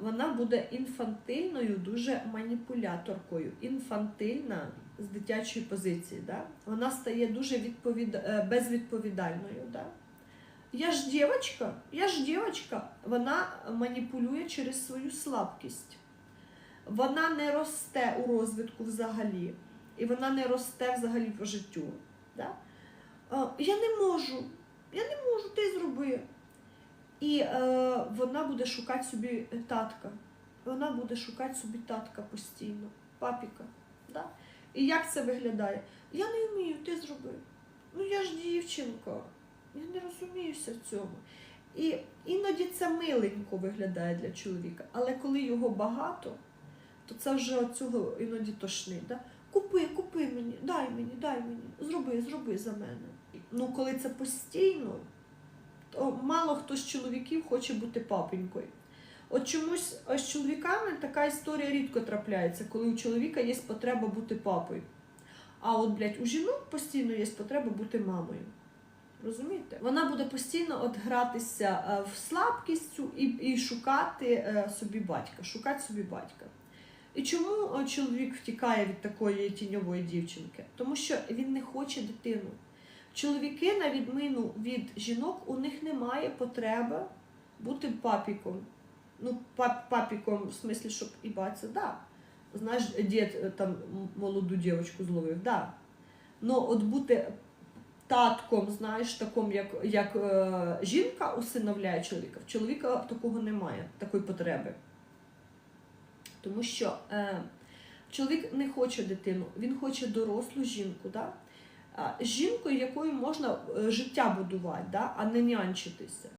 вона буде інфантильною, дуже маніпуляторкою. Інфантильна з дитячої позиції. Да? Вона стає дуже відповід... е, безвідповідальною. Да? Я ж дівчинка, я ж дівчинка. Вона маніпулює через свою слабкість. Вона не росте у розвитку взагалі. І вона не росте взагалі по життю. Да? Е, Я не можу, я не можу, ти зроби. І е, вона буде шукати собі татка. Вона буде шукати собі татка постійно, папіка. Да? І як це виглядає? Я не вмію, ти зроби. Ну я ж дівчинка, я не розуміюся в цьому. І іноді це миленько виглядає для чоловіка, але коли його багато, то це вже цього іноді тошнить. Да? Купи, купи мені, дай мені, дай мені, зроби, зроби за мене. Ну, коли це постійно, то мало хто з чоловіків хоче бути папенькою. От чомусь з чоловіками така історія рідко трапляється, коли у чоловіка є потреба бути папою. А от, блядь, у жінок постійно є потреба бути мамою. Розумієте? Вона буде постійно от гратися е, в слабкість цю і, і шукати е, собі батька, шукати собі батька. І чому е, чоловік втікає від такої тіньової дівчинки? Тому що він не хоче дитину. Чоловіки, на відміну від жінок, у них немає потреби бути папіком. Ну, пап, папіком, в смислі, щоб і батя, да. Знаєш, дід е, там молоду дівчинку зловив, да. Ну, от бути татком, знаєш, таком, як, як е, жінка усиновляє чоловіка. В чоловіка такого немає, такої потреби. Тому що е, чоловік не хоче дитину, він хоче дорослу жінку. Да? З жінкою, якою можна е, життя будувати, да? а не нянчитися.